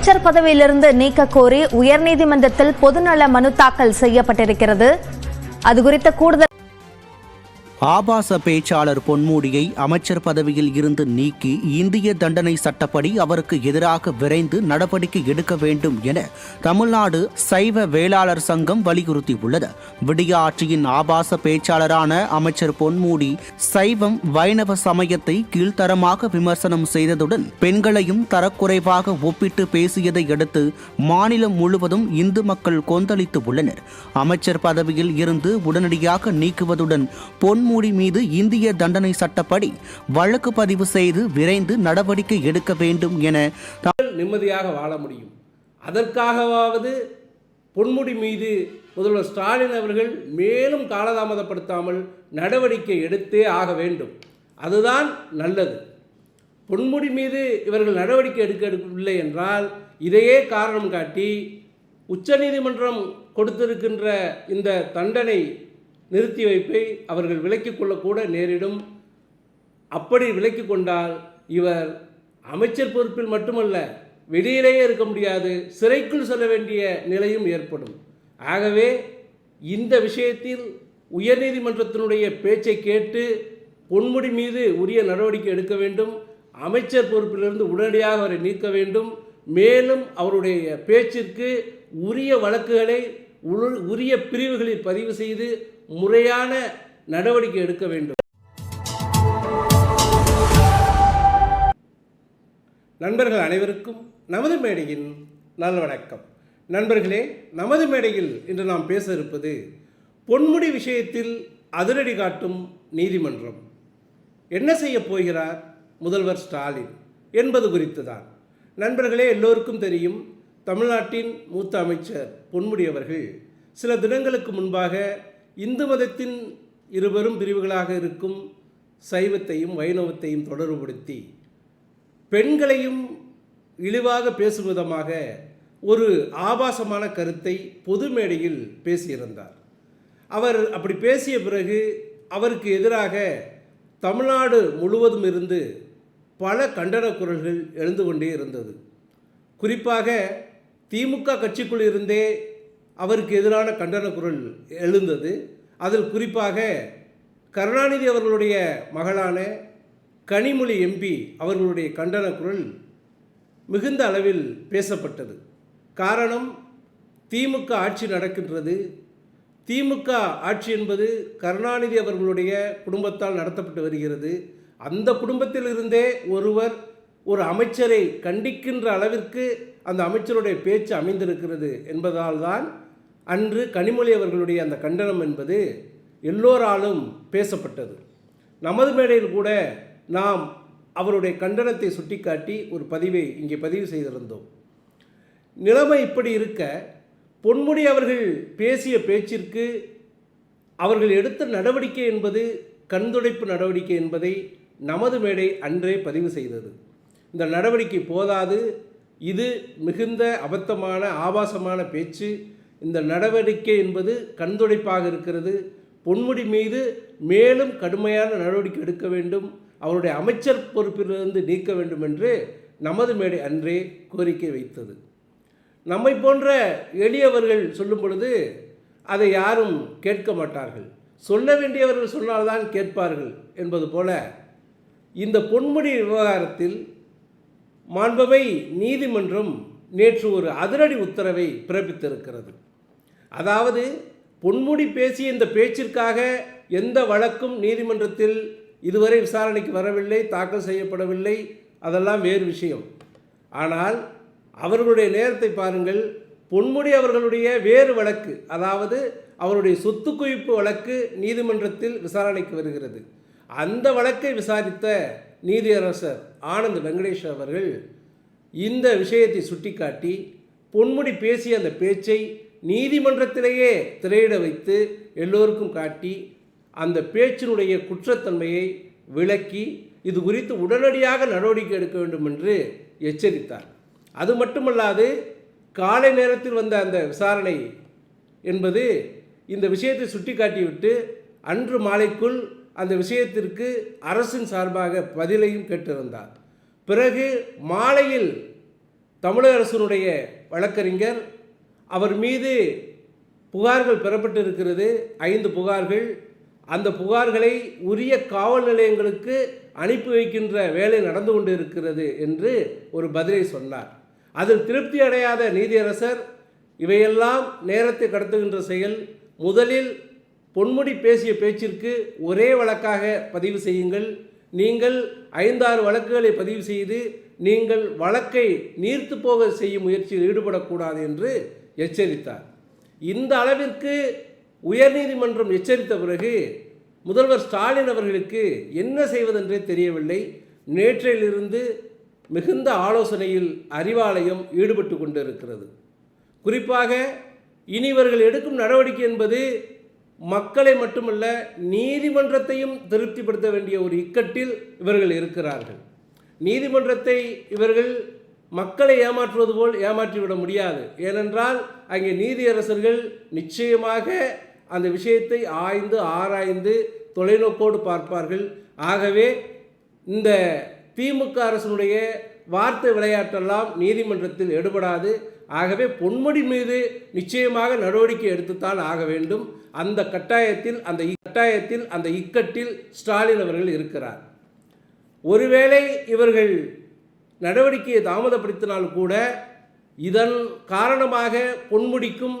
அமைச்சர் பதவியிலிருந்து நீக்க கோரி உயர்நீதிமன்றத்தில் பொதுநல மனு தாக்கல் செய்யப்பட்டிருக்கிறது. அது குறித்த கூடுதல் ஆபாச பேச்சாளர் பொன்முடியை அமைச்சர் பதவியில் இருந்து நீக்கி இந்திய தண்டனை சட்டப்படி அவருக்கு எதிராக விரைந்து நடவடிக்கை எடுக்க வேண்டும் என தமிழ்நாடு சைவ வேளாளர் சங்கம் வலியுறுத்தியுள்ளது. விடிய ஆட்சியின் ஆபாச பேச்சாளரான அமைச்சர் பொன்முடி சைவம் வைணவ சமயத்தை கீழ்த்தரமாக விமர்சனம் செய்ததுடன் பெண்களையும் தரக்குறைவாக ஒப்பிட்டு பேசியதை அடுத்து மாநிலம் முழுவதும் இந்து மக்கள் கொந்தளித்து உள்ளனர். அமைச்சர் பதவியில் இருந்து உடனடியாக நீக்குவதுடன் பொன்முடி மீது இந்திய தண்டனை சட்டப்படி வழக்கு பதிவு செய்து விரைந்து நடவடிக்கை எடுக்க வேண்டும் என நிம்மதியாக வாழ முடியும். அதற்காகவாவது பொன்முடி மீது முதல்வர் ஸ்டாலின் அவர்கள் மேலும் காலதாமதப்படுத்தாமல் நடவடிக்கை எடுத்தே ஆக வேண்டும். அதுதான் நல்லது. பொன்முடி மீது இவர்கள் நடவடிக்கை எடுக்க எடுக்கவில்லை என்றால் இதையே காரணம் காட்டி உச்சநீதிமன்றம் கொடுத்திருக்கின்ற இந்த தண்டனை நிறுத்தி வைப்பை அவர்கள் விலக்கிக் கொள்ளக்கூட நேரிடும். அப்படி விலக்கிக் கொண்டால் இவர் அமைச்சர் பொறுப்பில் மட்டுமல்ல வெளியிலேயே இருக்க முடியாது சிறைக்குள் செல்ல வேண்டிய நிலையும் ஏற்படும். ஆகவே இந்த விஷயத்தில் உயர்நீதிமன்றத்தினுடைய பேச்சை கேட்டு பொன்முடி மீது உரிய நடவடிக்கை எடுக்க வேண்டும். அமைச்சர் பொறுப்பிலிருந்து உடனடியாக அவரை நீக்க வேண்டும். மேலும் அவருடைய பேச்சிற்கு உரிய வழக்குகளை உரிய பிரிவுகளில் பதிவு செய்து முறையான நடவடிக்கை எடுக்க வேண்டும். நண்பர்கள் அனைவருக்கும் நமது மேடையின் நல்வணக்கம். நண்பர்களே நமது மேடையில் இன்று நாம் பேச இருப்பது பொன்முடி விஷயத்தில் அதிரடி காட்டும் நீதிமன்றம். என்ன செய்ய போகிறார் முதல்வர் ஸ்டாலின் என்பது குறித்து தான் நண்பர்களே எல்லோருக்கும் தெரியும் தமிழ்நாட்டின் மூத்த அமைச்சர் பொன்முடி அவர்கள் சில தினங்களுக்கு முன்பாக இந்து மதத்தின் இருபெரும் பிரிவுகளாக இருக்கும் சைவத்தையும் வைணவத்தையும் தொடர்புபடுத்தி பெண்களையும் இழிவாக பேசும் விதமாக ஒரு ஆபாசமான கருத்தை பொது மேடையில் பேசியிருந்தார். அவர் அப்படி பேசிய பிறகு அவருக்கு எதிராக தமிழ்நாடு முழுவதும் இருந்து பல கண்டன குரல்கள் எழுந்து கொண்டே இருந்தது. குறிப்பாக திமுக கட்சிக்குள் இருந்தே அவருக்கு எதிரான கண்டன குரல் எழுந்தது. அதில் குறிப்பாக கருணாநிதி அவர்களுடைய மகளான கனிமொழி எம்பி அவர்களுடைய கண்டன குரல் மிகுந்த அளவில் பேசப்பட்டது. காரணம் திமுக ஆட்சி நடக்கின்றது. திமுக ஆட்சி என்பது கருணாநிதி அவர்களுடைய குடும்பத்தால் நடத்தப்பட்டு வருகிறது. அந்த குடும்பத்தில் இருந்தே ஒருவர் ஒரு அமைச்சரை கண்டிக்கின்ற அளவிற்கு அந்த அமைச்சருடைய பேச்சு அமைந்திருக்கிறது என்பதால் தான் அன்று கனிமொழி அவர்களுடைய அந்த கண்டனம் என்பது எல்லோராலும் பேசப்பட்டது. நமது மேடையில் கூட நாம் அவருடைய கண்டனத்தை சுட்டிக்காட்டி ஒரு பதிவை இங்கே பதிவு செய்திருந்தோம். நிலைமை இப்படி இருக்க பொன்முடி அவர்கள் பேசிய பேச்சிற்கு அவர்கள் எடுத்த நடவடிக்கை என்பது கண்துடைப்பு நடவடிக்கை என்பதை நமது மேடை அன்றே பதிவு செய்தது. இந்த நடவடிக்கை போதாது இது மிகுந்த அபத்தமான ஆபாசமான பேச்சு. இந்த நடவடிக்கை என்பது கண்துடைப்பாக இருக்கிறது. பொன்முடி மீது மேலும் கடுமையான நடவடிக்கை எடுக்க வேண்டும். அவருடைய அமைச்சர் பொறுப்பிலிருந்து நீக்க வேண்டும் என்று நமது மேடை அன்றே கோரிக்கை வைத்தது. நம்மை போன்ற எளியவர்கள் சொல்லும் பொழுது அதை யாரும் கேட்க மாட்டார்கள். சொல்ல வேண்டியவர்கள் சொன்னால்தான் கேட்பார்கள் என்பது போல இந்த பொன்முடி விவகாரத்தில் மாண்பவை நீதிமன்றம் நேற்று ஒரு அதிரடி உத்தரவை பிறப்பித்திருக்கிறது. அதாவது பொன்முடி பேசிய இந்த பேச்சிற்காக எந்த வழக்கும் நீதிமன்றத்தில் இதுவரை விசாரணைக்கு வரவில்லை தாக்கல் செய்யப்படவில்லை அதெல்லாம் வேறு விஷயம். ஆனால் அவர்களுடைய நேரத்தை பாருங்கள் பொன்முடி அவர்களுடைய வேறு வழக்கு அதாவது அவருடைய சொத்து குவிப்பு வழக்கு நீதிமன்றத்தில் விசாரணைக்கு வருகிறது. அந்த வழக்கை விசாரித்த நீதியரசர் ஆனந்த் வெங்கடேஷ் அவர்கள் இந்த விஷயத்தை சுட்டிக்காட்டி பொன்முடி பேசிய அந்த பேச்சை நீதிமன்றத்திலேயே திரையிட வைத்து எல்லோருக்கும் காட்டி அந்த பேச்சினுடைய குற்றத்தன்மையை விளக்கி இது குறித்து உடனடியாக நடவடிக்கை எடுக்க வேண்டும் என்று எச்சரித்தார். அது மட்டுமல்லாது காலை நேரத்தில் வந்த அந்த விசாரணை என்பது இந்த விஷயத்தை சுட்டிக்காட்டிவிட்டு அன்று மாலைக்குள் அந்த விஷயத்திற்கு அரசின் சார்பாக பதிலையும் கேட்டிருந்தார். பிறகு மாலையில் தமிழக அரசினுடைய வழக்கறிஞர் அவர் மீது புகார்கள் பெறப்பட்டு இருக்கிறது ஐந்து புகார்கள். அந்த புகார்களை உரிய காவல் நிலையங்களுக்கு அனுப்பி வைக்கின்ற வேலை நடந்து கொண்டு இருக்கிறது என்று ஒரு பதிலை சொன்னார். அதில் திருப்தி அடையாத நீதியரசர் இவையெல்லாம் நேரத்தை கடத்துகின்ற செயல். முதலில் பொன்முடி பேசிய பேச்சிற்கு ஒரே வழக்காக பதிவு செய்யுங்கள். நீங்கள் ஐந்தாறு வழக்குகளை பதிவு செய்து நீங்கள் வழக்கை நீர்த்து போக செய்யும் முயற்சியில் ஈடுபடக்கூடாது என்று எச்சரித்தார். இந்த அளவிற்கு உயர்நீதிமன்றம் எச்சரித்த பிறகு முதல்வர் ஸ்டாலின் அவர்களுக்கு என்ன செய்வதென்றே தெரியவில்லை. நேற்றிலிருந்து மிகுந்த ஆலோசனையில் அறிவாலயம் ஈடுபட்டு கொண்டிருக்கிறது. குறிப்பாக இனி இவர்கள் எடுக்கும் நடவடிக்கை என்பது மக்களை மட்டுமல்ல நீதிமன்றத்தையும் திருப்திப்படுத்த வேண்டிய ஒரு இக்கட்டில் இவர்கள் இருக்கிறார்கள். நீதிமன்றத்தை இவர்கள் மக்களை ஏமாற்றுவது போல் ஏமாற்றிவிட முடியாது. ஏனென்றால் அங்கே நீதியரசர்கள் நிச்சயமாக அந்த விஷயத்தை ஆய்ந்து ஆராய்ந்து தொலைநோக்கோடு பார்ப்பார்கள். ஆகவே இந்த திமுக அரசினுடைய வார்த்தை விளையாட்டெல்லாம் நீதிமன்றத்தில் எடுபடாது. ஆகவே பொன்முடி மீது நிச்சயமாக நடவடிக்கை எடுத்துத்தான் ஆக வேண்டும். அந்த கட்டாயத்தில் அந்த கட்டாயத்தில் அந்த இக்கட்டில் ஸ்டாலின் அவர்கள் இருக்கிறார். ஒருவேளை இவர்கள் நடவடிக்கையை தாமதப்படுத்தினால் கூட இதன் காரணமாக பொன்முடிக்கும்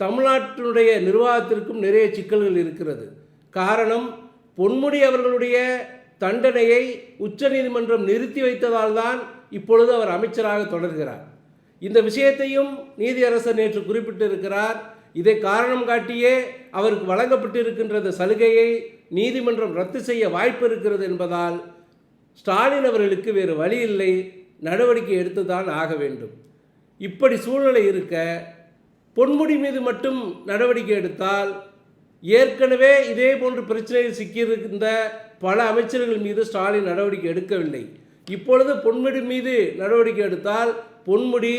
தமிழ்நாட்டினுடைய நிர்வாகத்திற்கும் நிறைய சிக்கல்கள் இருக்கிறது. காரணம் பொன்முடி அவர்களுடைய தண்டனையை உச்சநீதிமன்றம் நிறுத்தி வைத்ததால் தான் இப்பொழுது அவர் அமைச்சராக தொடர்கிறார். இந்த விஷயத்தையும் நீதியரசர் நேற்று குறிப்பிட்டிருக்கிறார். இதை காரணம் காட்டியே அவருக்கு வழங்கப்பட்டிருக்கின்ற இந்த சலுகையை நீதிமன்றம் ரத்து செய்ய வாய்ப்பு இருக்கிறது என்பதால் ஸ்டாலின் அவர்களுக்கு வேறு வழி இல்லை. நடவடிக்கை எடுத்துதான் ஆக வேண்டும். இப்படி சூழ்நிலை இருக்க பொன்முடி மீது மட்டும் நடவடிக்கை எடுத்தால் ஏற்கனவே இதே போன்று பிரச்சனையில் சிக்கியிருந்த பல அமைச்சர்கள் மீது ஸ்டாலின் நடவடிக்கை எடுக்கவில்லை. இப்பொழுது பொன்முடி மீது நடவடிக்கை எடுத்தால் பொன்முடி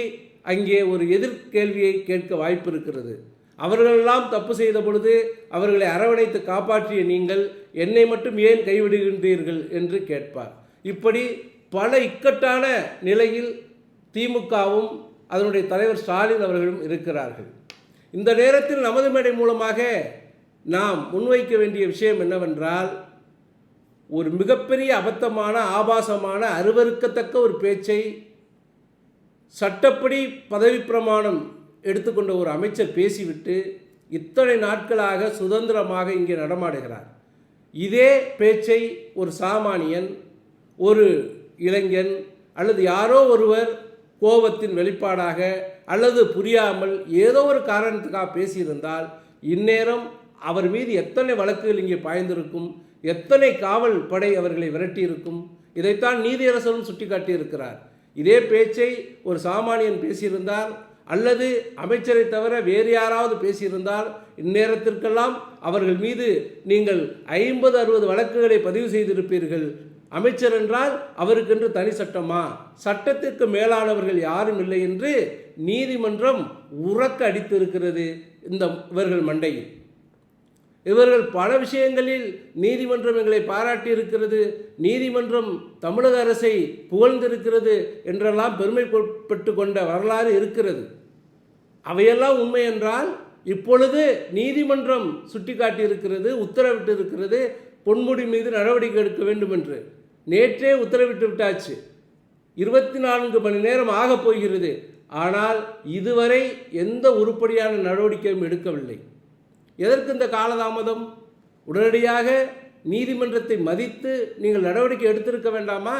அங்கே ஒரு எதிர்கேள்வியை கேட்க வாய்ப்பு இருக்கிறது. அவர்களெல்லாம் தப்பு செய்த பொழுது அவர்களை அரவணைத்து காப்பாற்றிய நீங்கள் என்னை மட்டும் ஏன் கைவிடுகின்றீர்கள் என்று கேட்பார். இப்படி பல இக்கட்டான நிலையில் திமுகவும் அதனுடைய தலைவர் ஸ்டாலின் அவர்களும் இருக்கிறார்கள். இந்த நேரத்தில் நமது மேடை மூலமாக நாம் முன்வைக்க வேண்டிய விஷயம் என்னவென்றால் ஒரு மிகப்பெரிய அபத்தமான ஆபாசமான அருவருக்கத்தக்க ஒரு பேச்சை சட்டப்படி பதவி பிரமாணம் எடுத்துக்கொண்ட ஒரு அமைச்சர் பேசிவிட்டு இத்தனை நாட்களாக சுதந்திரமாக இங்கே நடமாடுகிறார். இதே பேச்சை ஒரு சாமானியன் ஒரு இளைஞன் அல்லது யாரோ ஒருவர் கோபத்தின் வெளிப்பாடாக அல்லது புரியாமல் ஏதோ ஒரு காரணத்துக்காக பேசியிருந்தால் இந்நேரம் அவர் மீது எத்தனை வழக்குகள் இங்கே பாய்ந்திருக்கும் எத்தனை காவல் படை அவர்களை விரட்டியிருக்கும் இதைத்தான் நீதியரசரும் சுட்டிக்காட்டியிருக்கிறார். இதே பேச்சை ஒரு சாமானியன் பேசியிருந்தால் அல்லது அமைச்சரை தவிர வேறு யாராவது பேசியிருந்தால் இந்நேரத்திற்கெல்லாம் அவர்கள் மீது நீங்கள் ஐம்பது அறுபது வழக்குகளை பதிவு செய்திருப்பீர்கள். அமைச்சர் என்றால் அவருக்கென்று தனி சட்டமா? சட்டத்திற்கு மேலானவர்கள் யாரும் இல்லை என்று நீதிமன்றம் உறக்க அடித்திருக்கிறது இந்த இவர்கள் மண்டையில். இவர்கள் பல விஷயங்களில் நீதிமன்றம் எங்களை பாராட்டி இருக்கிறது நீதிமன்றம் தமிழக அரசை புகழ்ந்திருக்கிறது என்றெல்லாம் பெருமைப்பட்டு கொண்ட வரலாறு இருக்கிறது. அவையெல்லாம் உண்மை என்றால் இப்பொழுது நீதிமன்றம் சுட்டிக்காட்டி இருக்கிறது உத்தரவிட்டு இருக்கிறது பொன்முடி மீது நடவடிக்கை எடுக்க வேண்டும் என்று நேற்றே உத்தரவிட்டு விட்டாச்சு இருபத்தி நான்கு மணி நேரம் ஆகப் போகிறது. ஆனால் இதுவரை எந்த உருப்படியான நடவடிக்கையும் எடுக்கவில்லை. எதற்கு இந்த காலதாமதம்? உடனடியாக நீதிமன்றத்தை மதித்து நீங்கள் நடவடிக்கை எடுத்திருக்க வேண்டாமா?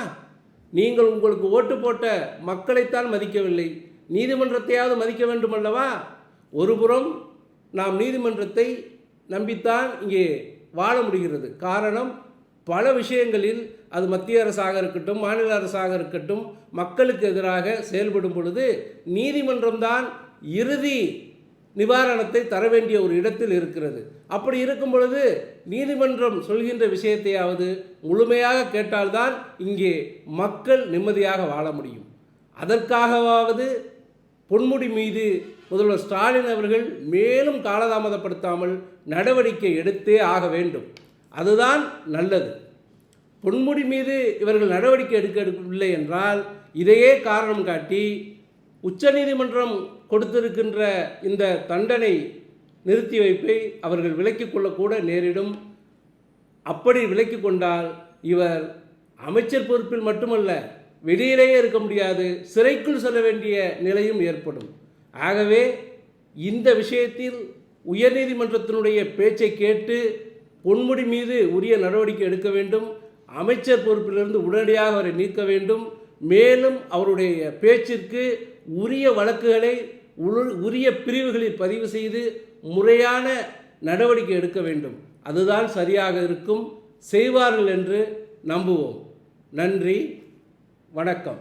நீங்கள் உங்களுக்கு ஓட்டு போட்ட மக்களைத்தான் மதிக்கவில்லை. நீதிமன்றத்தையாவது மதிக்க வேண்டும் அல்லவா? ஒருபுறம் நாம் நீதிமன்றத்தை நம்பித்தான் இங்கே வாழ முடிகிறது. காரணம் பல விஷயங்களில் அது மத்திய அரசாக இருக்கட்டும் மாநில அரசாக இருக்கட்டும் மக்களுக்கு எதிராக செயல்படும் பொழுது நீதிமன்றம்தான் இறுதி நிவாரணத்தை தர வேண்டிய ஒரு இடத்தில் இருக்கிறது. அப்படி இருக்கும் பொழுது நீதிமன்றம் சொல்கின்ற விஷயத்தையாவது முழுமையாக கேட்டால்தான் இங்கே மக்கள் நிம்மதியாக வாழ முடியும். அதற்காகவாவது பொன்முடி மீது முதல்வர் ஸ்டாலின் அவர்கள் மேலும் காலதாமதப்படுத்தாமல் நடவடிக்கை எடுத்தே ஆக வேண்டும். அதுதான் நல்லது. பொன்முடி மீது இவர்கள் நடவடிக்கை எடுக்கவில்லை என்றால் இதையே காரணம் காட்டி உச்சநீதிமன்றம் கொடுத்திருக்கின்ற இந்த தண்டனை நிறுத்தி வைப்பை அவர்கள் விலக்கிக் கொள்ளக்கூட நேரிடும். அப்படி விலக்கி கொண்டால் இவர் அமைச்சர் பொறுப்பில் மட்டுமல்ல வெளியிலேயே இருக்க முடியாது சிறைக்குள் செல்ல வேண்டிய நிலையும் ஏற்படும். ஆகவே இந்த விஷயத்தில் உயர்நீதிமன்றத்தினுடைய பேச்சை கேட்டு பொன்முடி மீது உரிய நடவடிக்கை எடுக்க வேண்டும். அமைச்சர் பொறுப்பிலிருந்து உடனடியாக அவரை நீக்க வேண்டும். மேலும் அவருடைய பேச்சிற்கு உரிய வழக்குகளை உரிய பிரிவுகளில் பதிவு செய்து முறையான நடவடிக்கை எடுக்க வேண்டும். அதுதான் சரியாக இருக்கும். செய்வார்கள் என்று நம்புவோம். நன்றி. வணக்கம்.